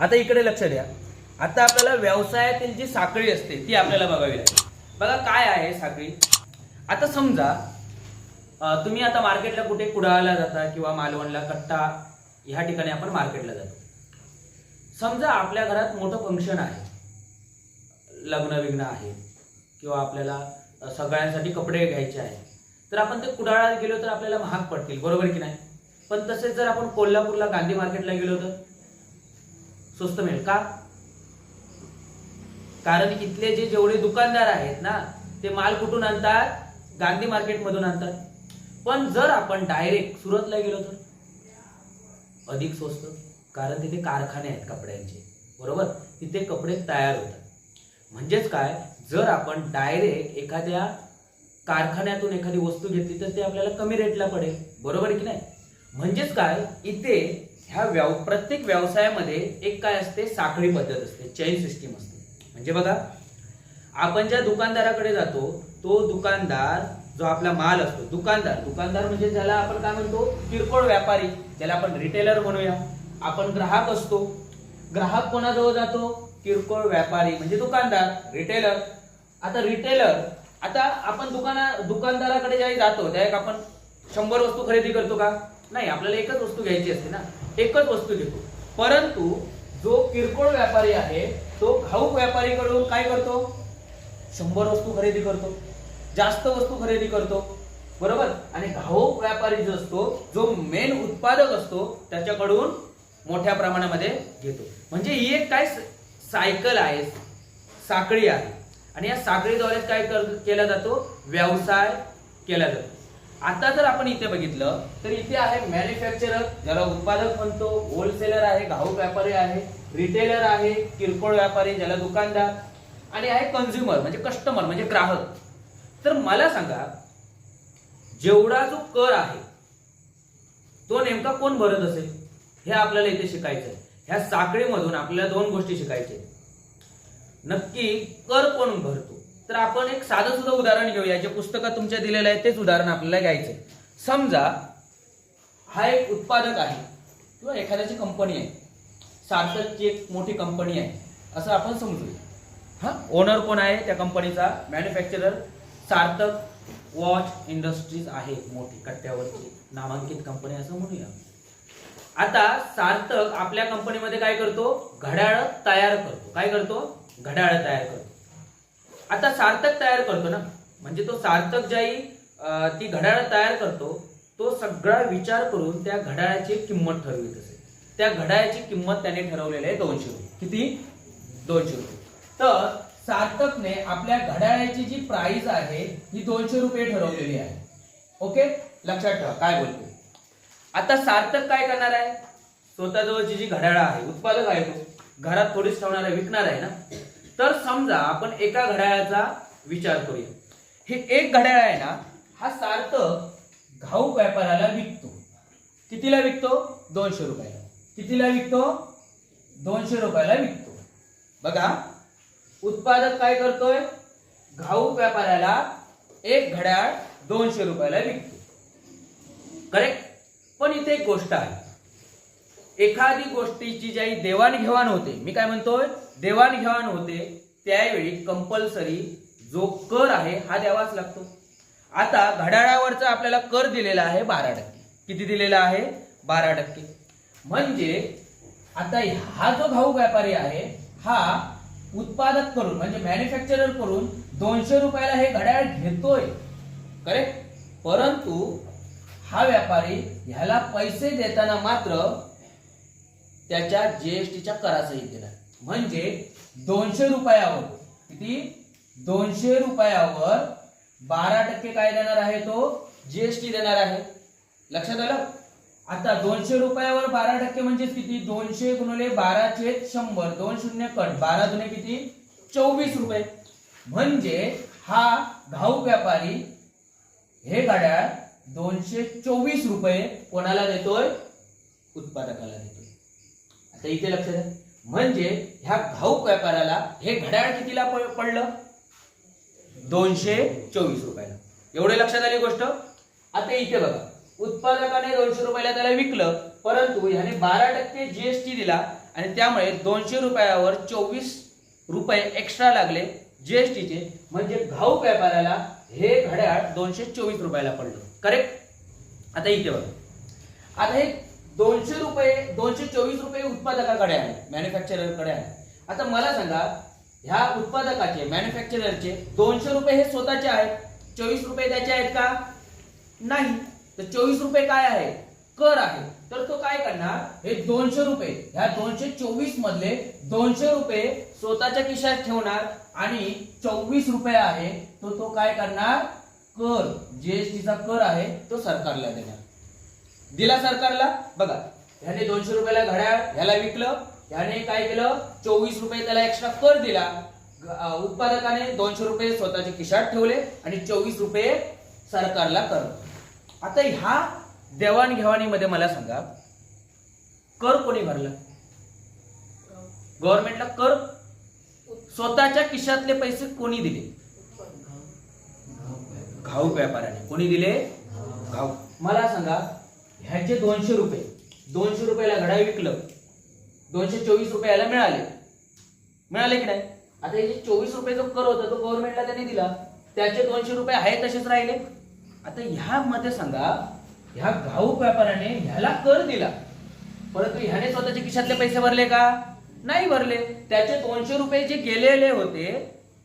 आता इकडे लक्ष द्या. आता आपल्याला व्यवसायातील जी साखळी असते ती आपल्याला बघावी लागेल. बघा काय आहे साखळी? आता समजा तुम्ही आता मार्केटला कुठे कुडाळला जाता किंवा मालवणला कट्टा ह्या ठिकाणी आपण मार्केटला जातो. समजा आपल्या घरात मोठं फंक्शन आहे. लग्न विग्न आहे. किंवा आपल्याला सगळ्यांसाठी कपडे घ्यायचे आहेत. तर आपण ते कुडाळात गेलो तर आपल्याला महाग पडतील बरोबर की नाही? पण तसेच जर आपण कोल्हापूरला गांधी मार्केटला गेलो तर? स्वस्त मिळेल. का? कारण इथले जे जेवढे दुकानदार आहेत ना ते माल कुठून आणतात? गांधी मार्केट मधून आणतात. पण जर आपण डायरेक्ट सुरतला गेलो तर? अधिक स्वस्त. कारण तिथे कारखाने आहेत कपड्यांचे. बरोबर? तिथे कपडे तयार होतात. म्हणजेच काय? जर आपण डायरेक्ट एखाद्या कारखान्यातून एखादी वस्तू घेतली तर ते आपल्याला कमी रेटला पडेल. बरोबर की नाही? म्हणजेच काय? इथे ह्या व्यव प्रत्येक व्यवसायामध्ये एक काय असते? साखळी पद्धत असते. चैन सिस्टीम असते. म्हणजे बघा आपण ज्या दुकानदाराकडे जातो तो दुकानदार जो आपला माल असतो दुकानदार. दुकानदार म्हणजे ज्याला आपण काय म्हणतो? किरकोळ व्यापारी. ज्याला आपण रिटेलर म्हणूया. आपण ग्राहक असतो. ग्राहक कोणाजवळ जातो? किरकोळ व्यापारी म्हणजे दुकानदार रिटेलर आता रिटेलर आता आपण दुकाना दुकानदाराकडे ज्यावेळी जातो त्या एक आपण शंभर वस्तू खरेदी करतो का? नाही आपल्याला एकच वस्तू घ्यायची असते ना. एकच वस्तू घेतो परंतु जो किरकोळ व्यापारी आहे तो घाऊक व्यापारीकडून काय करतो? शंभर वस्तू खरेदी करतो. जास्त वस्तू खरेदी करतो. बरोबर? आणि घाऊक व्यापारी जो असतो जो मेन उत्पादक असतो त्याच्याकडून मोठ्या प्रमाणामध्ये घेतो. म्हणजे ही एक काय सायकल आहे साखळी आहे. आणि या साखळीद्वारे काय कर- केला जातो? व्यवसाय केला जातो. आता जर आपण इथे बघितलं तर इथे आहे मॅन्युफॅक्चरर ज्याला उत्पादक म्हणतो होलसेलर आहे घाऊक व्यापारी आहे रिटेलर आहे किरकोळ व्यापारी ज्याला दुकानदार आणि आहे कन्झ्युमर म्हणजे कस्टमर म्हणजे ग्राहक. तर मला सांगा जेवढा जो कर आहे तो नेमका कोण भरत असेल? हे आपल्याला इथे शिकायचं आहे ह्या साखळीमधून आपल्याला दोन गोष्टी शिकायच्या नक्की कर कोण भरतो? तर आपण एक साधं सुद्धा उदाहरण घेऊया. जे पुस्तकात तुमच्या दिलेलं आहे तेच उदाहरण आपल्याला घ्यायचं समजा हा एक उत्पादक आहे किंवा एखाद्याची कंपनी आहे. सार्थकची एक मोठी कंपनी आहे. असं आपण समजूया. हा? ओनर कोण आहे त्या कंपनीचा मॅन्युफॅक्चरर सार्थक वॉच इंडस्ट्रीज आहे. मोठी कट्ट्यावरची नामांकित कंपनी असं म्हणूया. आता सार्थक आपल्या कंपनीमध्ये काय करतो? घड्याळ तयार करतो. काय करतो? घड्याळ तयार करतो. आता सार्थक तयार करतो ना. म्हणजे तो सार्थक ज्याही ती घड्याळ तयार करतो तो सगळा विचार करून त्या घड्याळाची किंमत ठरवित असेल त्या घड्याळाची किंमत त्याने ठरवलेली आहे दोनशे रुपये. किती? दोनशे रुपये. तर सार्थकने आपल्या घड्याळाची जी प्राइस आहे ही दोनशे रुपये ठरवलेली आहे. ओके? लक्षात ठेवा काय बोलतो? आता सार्थक काय करणार आहे? स्वतःजवळची जी घड्याळ आहे उत्पादक आहे तो. घरात थोडीच ठेवणार आहे विकणार आहे ना. तर समजा आपण एका घड्याळाचा विचार करूया. हे एक घड्याळ आहे ना हा सार्थक घाऊक व्यापाराला विकतो. कितीला विकतो? दोनशे रुपयाला. कितीला विकतो? दोनशे रुपयाला विकतो. बघा उत्पादक काय करतोय? घाऊक व्यापाऱ्याला एक घड्याळ दोनशे रुपयाला विकतो. करेक्ट पण इथे एक गोष्ट आहे. एखादी गोष्टीची ज्याही देवाणघेवाण होते मी काय म्हणतोय? देवाणघेवाण होते त्यावेळी कंपल्सरी जो कर आहे हा द्यावाच लागतो. आता घड्याळावरचा आपल्याला कर दिलेला आहे बारा टक्के. किती दिलेला आहे? बारा टक्के. म्हणजे आता हा जो घाऊक व्यापारी आहे हा उत्पादक करून म्हणजे मॅन्युफॅक्चरर करून दोनशे रुपयाला हे घड्याळ घेतोय. करेक्ट परंतु हा व्यापारी ह्याला पैसे देताना मात्र त्याच्या जीएसटीच्या करासहित दिला म्हणजे दोनशे रुपयावर किती? दोनशे रुपयावर बारा टक्के काय देणार आहे तो? जीएसटी देणार आहे. लक्षात आलं? आता दोनशे रुपयावर बारा टक्के म्हणजे किती? दोनशे गुणले बारा छेद शंभर दोन शून्य कट बारा दुने किती? चोवीस रुपये. म्हणजे हा घाऊक व्यापारी हे घड्याळ दोनशे चोवीस रुपये कोणाला देतोय? उत्पादकाला देतो आता इथे लक्ष द्या. म्हणजे ह्या घाऊक व्यापाराला हे घड्याळ कितीला पडलं? दोनशे चोवीस रुपयाला. एवढे लक्षात आली गोष्ट? आता इथे बघा. उत्पादकाने दोनशे रुपयाला त्याला विकलं परंतु ह्याने बारा टक्के जीएसटी दिला आणि त्यामुळे दोनशे रुपयावर चोवीस रुपये एक्स्ट्रा लागले जीएसटीचे म्हणजे घाऊक व्यापाऱ्याला हे घड्याळ दोनशे चोवीस रुपयाला पडलं. करेक्ट आता इथे बघा. आता हे दोनशे रुपये दोनशे चोवीस रुपये उत्पादकाकडे आहे मॅन्युफॅक्चररकडे आहे आता मला सांगा ह्या उत्पादकाचे मॅन्युफॅक्चररचे दोनशे रुपये हे स्वतःचे आहेत? चोवीस रुपये त्याचे आहेत का? नाही. तर चोवीस रुपये काय आहे? कर आहे. तर तो काय करणार? हे दोनशे रुपये ह्या दोनशे चोवीस मधले दोनशे रुपये स्वतःच्या खिशात ठेवणार आणि चोवीस रुपये आहे तो तो काय करणार? कर. जीएसटीचा कर आहे तो सरकारला देणार. दिला सरकारला. बघा ह्याने दोनशे रुपयाला घड्याळ ह्याला विकलं ह्याने काय केलं? चोवीस रुपये त्याला एक्स्ट्रा कर दिला. उत्पादकाने दोनशे रुपये स्वतःच्या खिशात ठेवले आणि चोवीस रुपये सरकारला कर आता ह्या देवाणघेवाणीमध्ये मला सांगा कर कोणी भरला? गव्हर्नमेंटला कर. स्वतःच्या खिशातले पैसे कोणी दिले? घाऊक व्यापाऱ्याने. कोणी दिले? घाऊक. मला सांगा ह्याचे दोनशे रुपये. दोनशे रुपयाला घडा विकलं. दोनशे चोवीस रुपयाला मिळाले. मिळाले की नाही? आता हे जे चोवीस रुपये जो कर होता तो गव्हर्नमेंटला त्यांनी दिला. त्याचे दोनशे रुपये आहे तसेच राहिले. आता ह्या मध्ये सांगा ह्या घाऊक व्यापाऱ्याने ह्याला कर दिला. परंतु ह्याने स्वतःच्या खिशातले पैसे भरले का? नाही भरले. त्याचे दोनशे रुपये जे गेलेले होते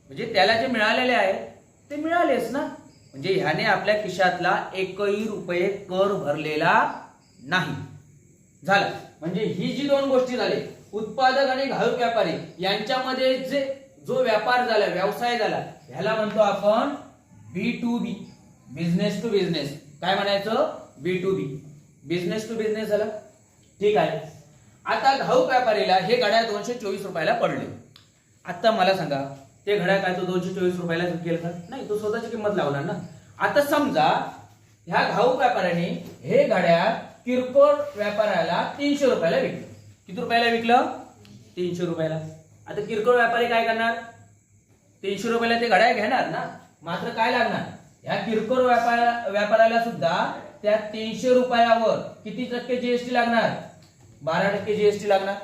म्हणजे त्याला जे मिळालेले आहेत ते मिळालेच ना. म्हणजे ह्याने आपल्या खिशातला एकही रुपये कर भरलेला नाही. झालं. म्हणजे ही जी दोन गोष्टी झाली उत्पादक आणि घाऊक व्यापारी यांच्यामध्ये जे जो व्यापार झाला व्यवसाय झाला ह्याला म्हणतो आपण B to B business to business काय म्हणायचं? B to B business to business झाला. ठीक आहे. आता घाऊक व्यापारीला हे गाड्या दोनशे चोवीस रुपयाला पडले. आता मला सांगा ते घड्याळ काय तो दोनशे चोवीस रुपयाला विकेल का? नाही तो स्वतःची किंमत लावणार ना. आता समजा ह्या घाऊक व्यापाऱ्याने हे घड्याळ किरकोळ व्यापाऱ्याला तीनशे रुपयाला विकलं. किती रुपयाला विकलं? तीनशे रुपयाला. आता किरकोळ व्यापारी काय करणार? तीनशे रुपयाला ते घड्याळ घेणार ना. मात्र काय लागणार? ह्या किरकोळ व्यापार व्यापाऱ्याला सुद्धा त्या तीनशे रुपयावर किती टक्के जीएसटी लागणार? बारा टक्के जीएसटी लागणार.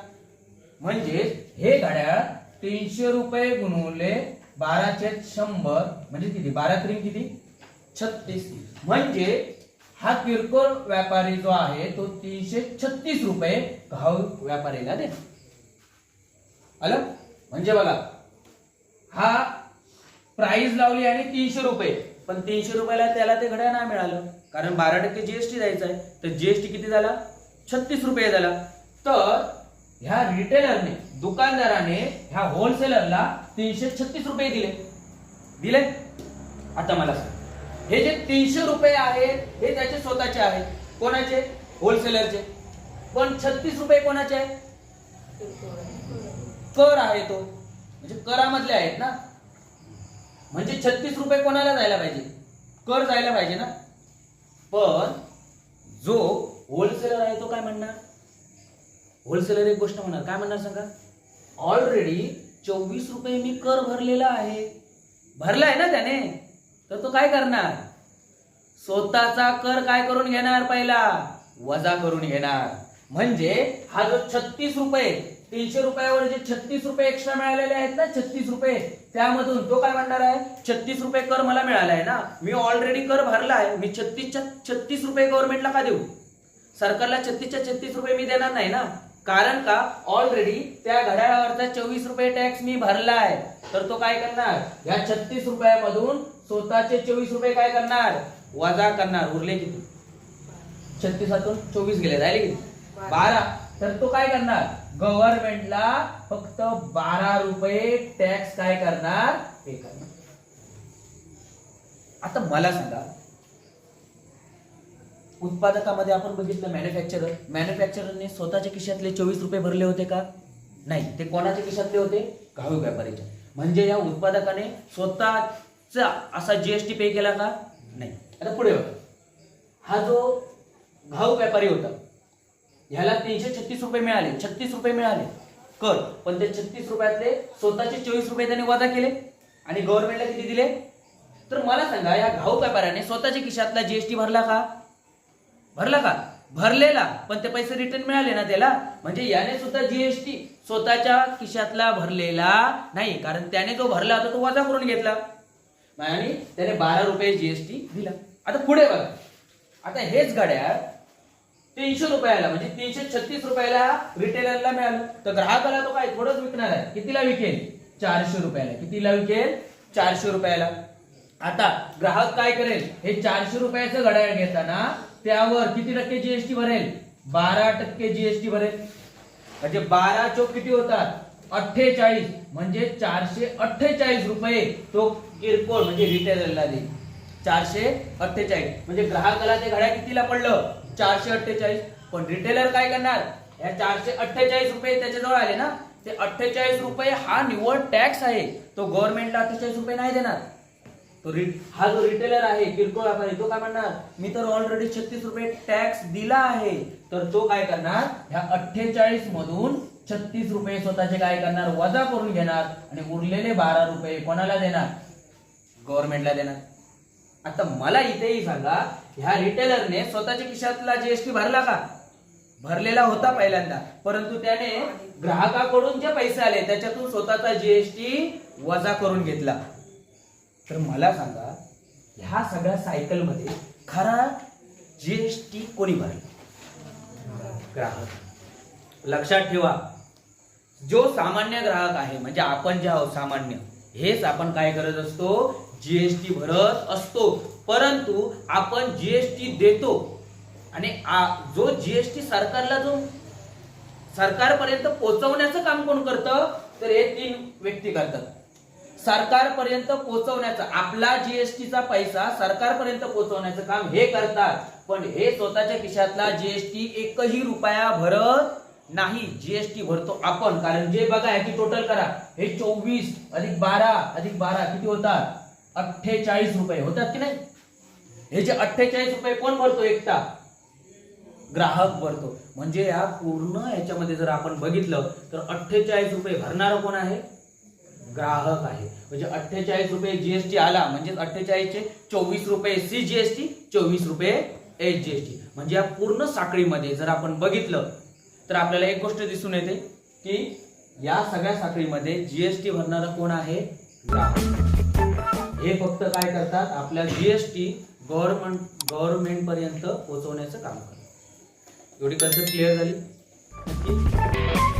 म्हणजे हे घड्याळ तीनशे रुपये गुणवले बाराचे शंभर. म्हणजे किती? बारा त्रिंग किती? छत्तीस. म्हणजे हा किरकोळ व्यापारी जो आहे तो तीनशे छत्तीस रुपये घाव व्यापारीला दे आलं? म्हणजे बघा हा प्राइस लावली आणि तीनशे रुपये. पण तीनशे रुपयाला त्याला ते घड्याळ नाही मिळालं. कारण बारा टक्के जीएसटी द्यायचा आहे. तर जीएसटी किती झाला? छत्तीस रुपये झाला. तर ह्या रिटेलरने दुकानदाराने ह्या होलसेलरला तीनशे छत्तीस रुपये दिले. दिले? आता मला सांग. हे जे तीनशे रुपये आहेत हे त्याचे स्वतःचे आहेत. कोणाचे? होलसेलरचे पण छत्तीस रुपये कोणाचे आहेत? कर आहे तो. म्हणजे करामधले आहेत ना. म्हणजे छत्तीस रुपये कोणाला जायला पाहिजे? कर जायला पाहिजे ना. पण जो होलसेलर आहे तो काय म्हणणार? होलसेलर एक गोष्ट म्हणणार काय म्हणणार सांगा? ऑलरेडी चोवीस रुपये मी कर भरलेला आहे. भरलाय ना त्याने? तर तो काय करणार? स्वतःचा कर काय करून घेणार पहिला? वजा करून घेणार. म्हणजे हा जो छत्तीस रुपये तीनशे रुपयावर जे छत्तीस रुपये एक्स्ट्रा मिळालेले आहेत ना छत्तीस रुपये त्यामधून तो काय म्हणणार आहे? छत्तीस रुपये कर मला मिळाला आहे ना. मी ऑलरेडी कर भरला आहे मी छत्तीसच्या छत्तीस रुपये गव्हर्नमेंटला का देऊ? सरकारला छत्तीसच्या छत्तीस रुपये मी देणार नाही ना. कारण का? ऑलरेडी त्या घड्याळावरचा चोवीस रुपये टॅक्स मी भरला आहे तर तो काय करणार? या छत्तीस रुपयामधून स्वतःचे चोवीस रुपये काय करणार? वजा करणार. उरले किती? छत्तीसातून चोवीस गेले राहिले किती? बारा. तर तो काय करणार? गव्हर्नमेंटला फक्त बारा रुपये टॅक्स काय करणार? पे करणार. आता मला सांगा उत्पादकामध्ये आपण बघितलं मॅन्युफॅक्चरर मॅन्युफॅक्चररने स्वतःच्या खिशातले चोवीस रुपये भरले होते का? नाही. ते कोणाच्या खिशातले होते? घाऊक व्यापारीच्या. म्हणजे या उत्पादकाने स्वतःचा असा जीएसटी पे केला का? नाही. आता पुढे बघा. हा जो घाऊक व्यापारी होता ह्याला तीनशे छत्तीस रुपये मिळाले. छत्तीस रुपये मिळाले. कर. पण ते छत्तीस रुपयातले स्वतःचे चोवीस रुपये त्याने वजा केले. आणि गव्हर्नमेंटला किती दिले? तर मला सांगा या घाऊक व्यापाऱ्याने स्वतःच्या खिशातला जीएसटी भरला का? भरला का? भरलेला. पण ते पैसे रिटर्न मिळाले ना त्याला? म्हणजे याने सुद्धा जीएसटी स्वतःच्या खिशातला भरलेला नाही. कारण त्याने जो भरला होता तो वजा करून घेतला. आणि त्याने बारा रुपये जीएसटी दिला. आता पुढे बघा. आता हेच गाड्या तीनशे रुपयाला म्हणजे तीनशे छत्तीस रुपयाला रिटेलरला मिळालं. तर ग्राहकाला तो काय थोडंच विकणार आहे. कितीला विकेल? चारशे रुपयाला. कितीला विकेल? चारशे रुपयाला. आता ग्राहक काय करेल? हे चारशे रुपयाचं घड्याळ घेताना त्यावर किती टक्के जीएसटी भरेल? बारा टक्के जीएसटी भरेल. म्हणजे बारा चोक किती होतात? अठ्ठेचाळीस. म्हणजे चारशे अठ्ठेचाळीस रुपये तो किरकोळ म्हणजे रिटेलरला देईल चारशे अठ्ठेचाळीस. म्हणजे ग्राहकाला ते घड्या कितीला पडलं? चारशे अठ्ठेचाळीस. पण रिटेलर काय करणार? या चारशे अठ्ठेचाळीस रुपये त्याच्याजवळ आले ना ते अठ्ठेचाळीस रुपये हा निव्वळ टॅक्स आहे. तो गव्हर्नमेंटला अठ्ठेचाळीस रुपये नाही देणार. तो हा जो रिटेलर आहे किरकोळ व्यापारी तो काय म्हणणार? मी तर ऑलरेडी छत्तीस रुपये टॅक्स दिला आहे. तर तो काय करणार? ह्या अठ्ठेचाळीस मधून छत्तीस रुपये स्वतःचे काय करणार? वजा करून घेणार आणि उरलेले बारा रुपये कोणाला देणार? गव्हर्नमेंटला देणार. आता मला इथेही सांगा ह्या रिटेलरने स्वतःच्या खिशातला जीएसटी भरला का? भरलेला होता पहिल्यांदा. परंतु त्याने ग्राहकाकडून जे पैसे आले त्याच्यातून स्वतःचा जीएसटी वजा करून घेतला. तर मला सांगा ह्या सगळ्या सायकलमध्ये खरा जी एस टी कोणी भरला? ग्राहक. लक्षात ठेवा जो सामान्य ग्राहक आहे म्हणजे आपण जे आहोत सामान्य हेच आपण काय करत असतो? जीएसटी भरत असतो. परंतु आपण जीएसटी देतो. आणि जो जीएसटी सरकारला जो सरकारपर्यंत पोहोचवण्याचं काम कोण करतं? तर हे तीन व्यक्ती करतात. सरकारपर्यंत पोहोचवण्याचा आपला जीएसटीचा पैसा सरकारपर्यंत पोहोचवण्याचं काम हे करतात. पण हे स्वतःच्या खिशातला जीएसटी एकही रुपया भरत नाही जीएसटी भरतो आपण. कारण जे बघा ह्याची टोटल करा. हे चोवीस अधिक बारा अधिक बारा किती होतात? अठ्ठेचाळीस रुपये. होतात की नाही? हे जे अठ्ठेचाळीस रुपये कोण भरतो एकटा? ग्राहक भरतो. म्हणजे या पूर्ण याच्यामध्ये जर आपण बघितलं तर अठ्ठेचाळीस रुपये भरणारा कोण आहे? ग्राहक आहे. म्हणजे अठ्ठेचाळीस रुपये जीएसटी आला म्हणजे अठ्ठेचाळीसचे चोवीस रुपये सी जीएसटी चोवीस रुपये एच जीएसटी म्हणजे या पूर्ण साखळीमध्ये जर आपण बघितलं तर आपल्याला एक गोष्ट दिसून येते की या सगळ्या साखळीमध्ये जीएसटी भरणारा कोण आहे? ग्राहक. हे फक्त काय करतात? आपल्या जीएसटी गव्हर्नमेंट गव्हर्नमेंट पर्यंत पोहोचवण्याचं काम करतात. एवढी कन्सेप्ट क्लिअर झाली? नक्की?